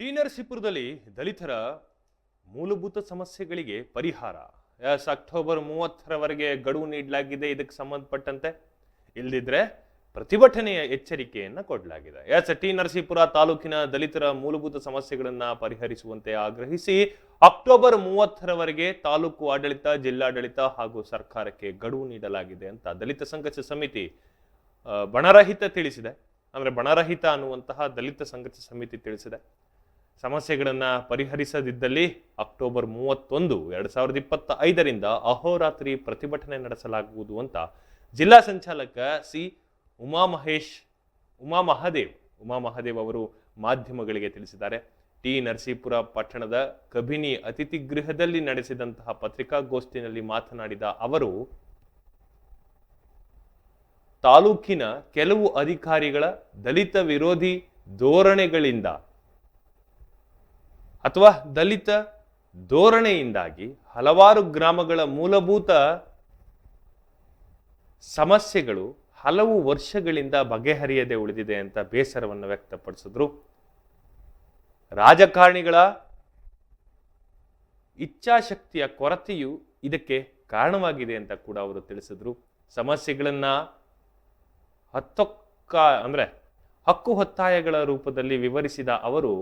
T ನರಸೀಪುರದಲ್ಲಿ ದಲಿತರ ಮೂಲಭೂತ ಸಮಸ್ಯೆಗಳಿಗೆ ಪರಿಹಾರ. ಎಸ್, ಅಕ್ಟೋಬರ್ ಮೂವತ್ತರವರೆಗೆ ಗಡುವು ನೀಡಲಾಗಿದೆ. ಇದಕ್ಕೆ ಸಂಬಂಧಪಟ್ಟಂತೆ ಇಲ್ಲದಿದ್ರೆ ಪ್ರತಿಭಟನೆಯ ಎಚ್ಚರಿಕೆಯನ್ನು ಕೊಡಲಾಗಿದೆ. ಎಸ್ ಟಿ ನರಸೀಪುರ ತಾಲೂಕಿನ ದಲಿತರ ಮೂಲಭೂತ ಸಮಸ್ಯೆಗಳನ್ನು ಪರಿಹರಿಸುವಂತೆ ಆಗ್ರಹಿಸಿ ಅಕ್ಟೋಬರ್ ಮೂವತ್ತರವರೆಗೆ ತಾಲೂಕು ಆಡಳಿತ, ಜಿಲ್ಲಾಡಳಿತ ಹಾಗೂ ಸರ್ಕಾರಕ್ಕೆ ಗಡುವು ನೀಡಲಾಗಿದೆ ಅಂತ ದಲಿತ ಸಂಘರ್ಷ ಸಮಿತಿ ಬಣರಹಿತ ತಿಳಿಸಿದೆ. ಅಂದ್ರೆ ಬಣರಹಿತ ಅನ್ನುವಂತಹ ದಲಿತ ಸಂಘರ್ಷ ಸಮಿತಿ ತಿಳಿಸಿದೆ. ಸಮಸ್ಯೆಗಳನ್ನ ಪರಿಹರಿಸದಿದ್ದಲ್ಲಿ ಅಕ್ಟೋಬರ್ ಮೂವತ್ತೊಂದು, ಎರಡು ಸಾವಿರದ ಇಪ್ಪತ್ತ ಐದರಿಂದ ಅಹೋರಾತ್ರಿ ಪ್ರತಿಭಟನೆ ನಡೆಸಲಾಗುವುದು ಅಂತ ಜಿಲ್ಲಾ ಸಂಚಾಲಕ ಸಿ ಉಮಾ ಮಹೇಶ್ ಉಮಾ ಮಹಾದೇವ್ ಉಮಾ ಮಹಾದೇವ್ ಅವರು ಮಾಧ್ಯಮಗಳಿಗೆ ತಿಳಿಸಿದ್ದಾರೆ. ಟಿ ನರಸೀಪುರ ಪಟ್ಟಣದ ಕಬಿನಿ ಅತಿಥಿ ಗೃಹದಲ್ಲಿ ನಡೆಸಿದಂತಹ ಪತ್ರಿಕಾಗೋಷ್ಠಿಯಲ್ಲಿ ಮಾತನಾಡಿದ ಅವರು, ತಾಲೂಕಿನ ಕೆಲವು ಅಧಿಕಾರಿಗಳ ದಲಿತ ವಿರೋಧಿ ಧೋರಣೆಗಳಿಂದ ಅಥವಾ ದಲಿತ ಧೋರಣೆಯಿಂದಾಗಿ ಹಲವಾರು ಗ್ರಾಮಗಳ ಮೂಲಭೂತ ಸಮಸ್ಯೆಗಳು ಹಲವು ವರ್ಷಗಳಿಂದ ಬಗೆಹರಿಯದೆ ಉಳಿದಿದೆ ಅಂತ ಬೇಸರವನ್ನು ವ್ಯಕ್ತಪಡಿಸಿದ್ರು. ರಾಜಕಾರಣಿಗಳ ಇಚ್ಛಾಶಕ್ತಿಯ ಕೊರತೆಯು ಇದಕ್ಕೆ ಕಾರಣವಾಗಿದೆ ಅಂತ ಕೂಡ ಅವರು ತಿಳಿಸಿದ್ರು. ಸಮಸ್ಯೆಗಳನ್ನ ಹತ್ತೊಕ್ಕ, ಅಂದ್ರೆ ಹಕ್ಕು ಹೊತ್ತಾಯಗಳ ರೂಪದಲ್ಲಿ ವಿವರಿಸಿದ ಅವರು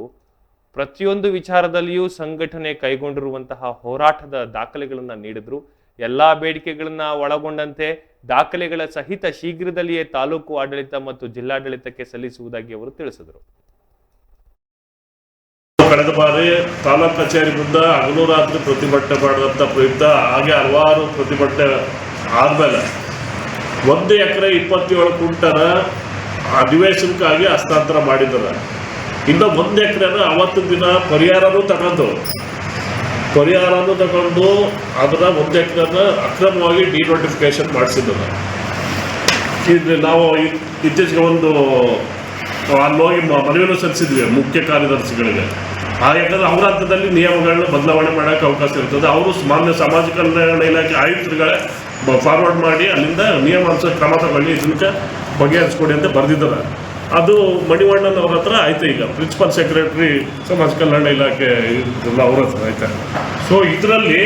ಪ್ರತಿಯೊಂದು ವಿಚಾರದಲ್ಲಿಯೂ ಸಂಘಟನೆ ಕೈಗೊಂಡಿರುವಂತಹ ಹೋರಾಟದ ದಾಖಲೆಗಳನ್ನು ನೀಡಿದ್ರು. ಎಲ್ಲಾ ಬೇಡಿಕೆಗಳನ್ನ ಒಳಗೊಂಡಂತೆ ದಾಖಲೆಗಳ ಸಹಿತ ಶೀಘ್ರದಲ್ಲಿಯೇ ತಾಲೂಕು ಆಡಳಿತ ಮತ್ತು ಜಿಲ್ಲಾಡಳಿತಕ್ಕೆ ಸಲ್ಲಿಸುವುದಾಗಿ ಅವರು ತಿಳಿಸಿದರು. ಕಳೆದ ಬಾರಿ ತಾಲೂಕ್ ಕಚೇರಿ ಮುಂದೆ ಹಗಲು ರಾತ್ರಿ ಪ್ರತಿಭಟನೆ ಮಾಡಿದಂಥ ಪ್ರಯುಕ್ತ, ಹಾಗೆ ಹಲವಾರು ಪ್ರತಿಭಟನೆ ಆದಮೇಲೆ ಒಂದು ಎಕರೆ ಇಪ್ಪತ್ತೇಳು ಕುಂಟನ ಅಧಿವೇಶನಕ್ಕಾಗಿ ಹಸ್ತಾಂತರ ಮಾಡಿದ್ದಾರೆ. ಇನ್ನು ಒಂದು ಎಕರೆನ ಅವತ್ತು ದಿನ ಪರಿಹಾರನೂ ತಗೊಂಡು. ಪರಿಹಾರನೂ ತಗೊಂಡು ಅದರ ಒಂದು ಎಕರೆನ ಅಕ್ರಮವಾಗಿ ಡಿನೋಟಿಫಿಕೇಶನ್ ಮಾಡಿಸಿದ್ದಾರೆ ಇದು ನಾವು ಇತ್ತೀಚೆಗೆ ಒಂದು, ಅಲ್ಲಿ ಹೋಗಿ ಮ- ಮನವಿಯನ್ನು ಸಲ್ಲಿಸಿದ್ವಿ ಮುಖ್ಯ ಕಾರ್ಯದರ್ಶಿಗಳಿಗೆ. ಆ ಯಾಕಂದರೆ ಅವರ ಹಂತದಲ್ಲಿ ನಿಯಮಗಳನ್ನ ಬದಲಾವಣೆ ಮಾಡೋಕೆ ಅವಕಾಶ ಇರ್ತದೆ. ಅವರು ಮಾನ್ಯ ಸಾಮಾಜಿಕ ಕಲ್ಯಾಣ ಇಲಾಖೆ ಆಯುಕ್ತರುಗಳೇ ಫಾರ್ವರ್ಡ್ ಮಾಡಿ ಅಲ್ಲಿಂದ ನಿಯಮಾನುಸಾರ ಕ್ರಮ ತಗೊಳ್ಳಿ ಇದಕ್ಕೆ ಬಗೆಹರಿಸ್ಕೊಡಿ ಅಂತ ಬರೆದಿದ್ದಾರೆ. ಅದು ಮಣಿವಣ್ಣನ್ ಅವ್ರ ಹತ್ರ ಆಯ್ತು ಈಗ. ಪ್ರಿನ್ಸಿಪಲ್ ಸೆಕ್ರೆಟರಿ ಸಮಾಜ ಕಲ್ಯಾಣ ಇಲಾಖೆ ಇದ್ರಲ್ಲ ಅವ್ರ ಹತ್ರ ಆಯ್ತಾ? ಸೊ ಇದರಲ್ಲಿ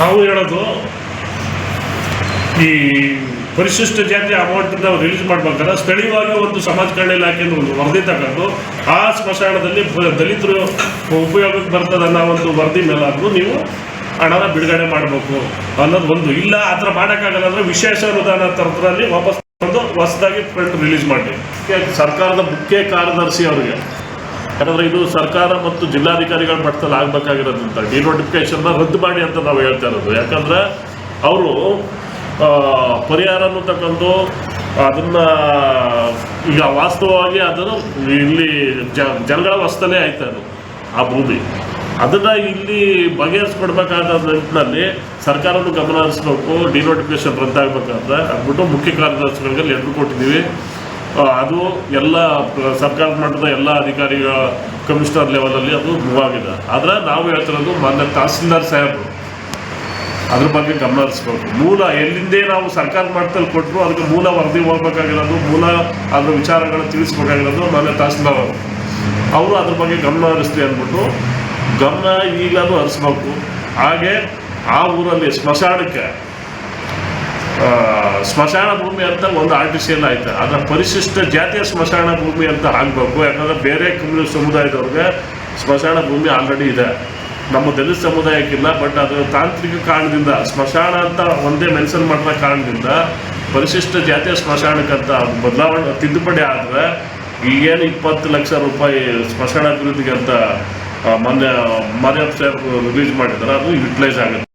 ನಾವು ಹೇಳೋದು, ಈ ಪರಿಶಿಷ್ಟ ಜಾತಿ ಅಮೌಂಟ್ ನಾವು ರಿಲೀಸ್ ಮಾಡ್ಬೇಕಾದ್ರೆ ಸ್ಥಳೀಯವಾಗಿ ಒಂದು ಸಮಾಜ ಕಲ್ಯಾಣ ಇಲಾಖೆಯಿಂದ ಒಂದು ವರದಿ ತಗೊಂಡು, ಆ ಸ್ಮಶಾನದಲ್ಲಿ ದಲಿತರು ಉಪಯೋಗಕ್ಕೆ ಬರ್ತದೆ ಅನ್ನೋ ಒಂದು ವರದಿ ಮೇಲಾದರೂ ನೀವು ಹಣನ ಬಿಡುಗಡೆ ಮಾಡಬೇಕು ಅನ್ನೋದು ಒಂದು ಇಲ್ಲ, ಆ ಥರ ಮಾಡೋಕ್ಕಾಗಲ್ಲ ಅಂದ್ರೆ ವಿಶೇಷ ಅನುದಾನ ತರದ್ರಲ್ಲಿ ವಾಪಸ್ ಬಂದು ಹೊಸದಾಗಿ ಪ್ರಿಂಟ್ ರಿಲೀಸ್ ಮಾಡಿ ಸರ್ಕಾರದ ಮುಖ್ಯ ಕಾರ್ಯದರ್ಶಿ ಅವರಿಗೆ. ಯಾಕಂದ್ರೆ ಇದು ಸರ್ಕಾರ ಮತ್ತು ಜಿಲ್ಲಾಧಿಕಾರಿಗಳ ಮಟ್ಟದಲ್ಲಿ ಡಿ ಡಿನೋಟಿಫಿಕೇಶನ್ನ ರದ್ದು ಮಾಡಿ ಅಂತ ನಾವು ಹೇಳ್ತಾ ಇರೋದು. ಯಾಕಂದ್ರೆ ಅವರು ಪರಿಹಾರವನ್ನು ತಗೊಂಡು ಅದನ್ನ ಈಗ ವಾಸ್ತವವಾಗಿ ಅದನ್ನು ಇಲ್ಲಿ ಜನಗಳ ವಸ್ತನೇ ಆಯ್ತಾ ಅದು, ಆ ಭೂಮಿ. ಅದನ್ನ ಇಲ್ಲಿ ಬಗೆಹರಿಸ್ಕೊಡ್ಬೇಕಾದ ನಿಟ್ಟಿನಲ್ಲಿ ಸರ್ಕಾರವನ್ನು ಗಮನ ಹರಿಸ್ಬೇಕು ಡಿನೋಟಿಫಿಕೇಶನ್ ರದ್ದಾಗಬೇಕಾದ್ರೆ. ಅಂದ್ಬಿಟ್ಟು ಮುಖ್ಯ ಕಾರ್ಯದರ್ಶಿಗಳಿಗೆ ಲೆಟರ್ ಕೊಟ್ಟಿದ್ದೀವಿ. ಅದು ಎಲ್ಲ ಸರ್ಕಾರ ಮಟ್ಟದ ಎಲ್ಲ ಅಧಿಕಾರಿಗಳ ಕಮಿಷನರ್ ಲೆವೆಲಲ್ಲಿ ಅದು ಮೂವ್ ಆಗಿದೆ. ಆದರೆ ನಾವು ಹೇಳ್ತಿರೋದು ಮಾನ್ಯ ತಹಸೀಲ್ದಾರ್ ಸಾಹೇಬರು, ಅದ್ರ ಬಗ್ಗೆ ಗಮನ ಹರಿಸ್ಬೇಕು. ಮೂಲ ಎಲ್ಲಿಂದೇ ನಾವು ಸರ್ಕಾರ ಮಟ್ಟದಲ್ಲಿ ಕೊಟ್ಟರು ಅದಕ್ಕೆ ಮೂಲ ವರದಿ ಹೋಗ್ಬೇಕಾಗಿರೋದು, ಮೂಲ ಅದರ ವಿಚಾರಗಳನ್ನು ತಿಳಿಸ್ಬೇಕಾಗಿರೋದು ಮಾನ್ಯ ತಹಸೀಲ್ದಾರ್ ಅವರು. ಅವರು ಅದ್ರ ಬಗ್ಗೆ ಗಮನ ಹರಿಸ್ತೀವಿ ಅಂದ್ಬಿಟ್ಟು ಗಮನ ಈಗಲೂ ಹರಿಸ್ಬೇಕು. ಹಾಗೆ ಆ ಊರಲ್ಲಿ ಸ್ಮಶಾನಕ್ಕೆ ಸ್ಮಶಾನ ಭೂಮಿ ಅಂತ ಒಂದು ಆರ್ಟಿಸಿಯಲ್ ಆಯ್ತು. ಅದರ ಪರಿಶಿಷ್ಟ ಜಾತಿಯ ಸ್ಮಶಾನ ಭೂಮಿ ಅಂತ ಆಗಬೇಕು. ಯಾಕಂದ್ರೆ ಬೇರೆ ಕಮ್ಯುನಿಸ್ಟ್ ಸಮುದಾಯದವ್ರಿಗೆ ಸ್ಮಶಾನ ಭೂಮಿ ಆಲ್ರೆಡಿ ಇದೆ. ನಮ್ಮ ದಲಿತ ಸಮುದಾಯಕ್ಕಿಲ್ಲ ಬಟ್ ಅದರ ತಾಂತ್ರಿಕ ಕಾರಣದಿಂದ, ಸ್ಮಶಾನ ಅಂತ ಒಂದೇ ಮೆನ್ಷನ್ ಮಾಡಿದ ಕಾರಣದಿಂದ ಪರಿಶಿಷ್ಟ ಜಾತಿಯ ಸ್ಮಶಾನಕ್ಕಂತ ಅದು ಬದಲಾವಣೆ, ತಿದ್ದುಪಡಿ ಆದರೆ ಈಗೇನು ಇಪ್ಪತ್ತು ಲಕ್ಷ ರೂಪಾಯಿ ಸ್ಮಶಾನ ಅಭಿವೃದ್ಧಿಗೆ ಅಂತ ಮೊನ್ನೆ ಮನೆ ರಿಲೀಸ್ ಮಾಡಿದ್ದಾರೆ? ಅದು ಯುಟಿಲೈಸ್ ಆಗುತ್ತೆ.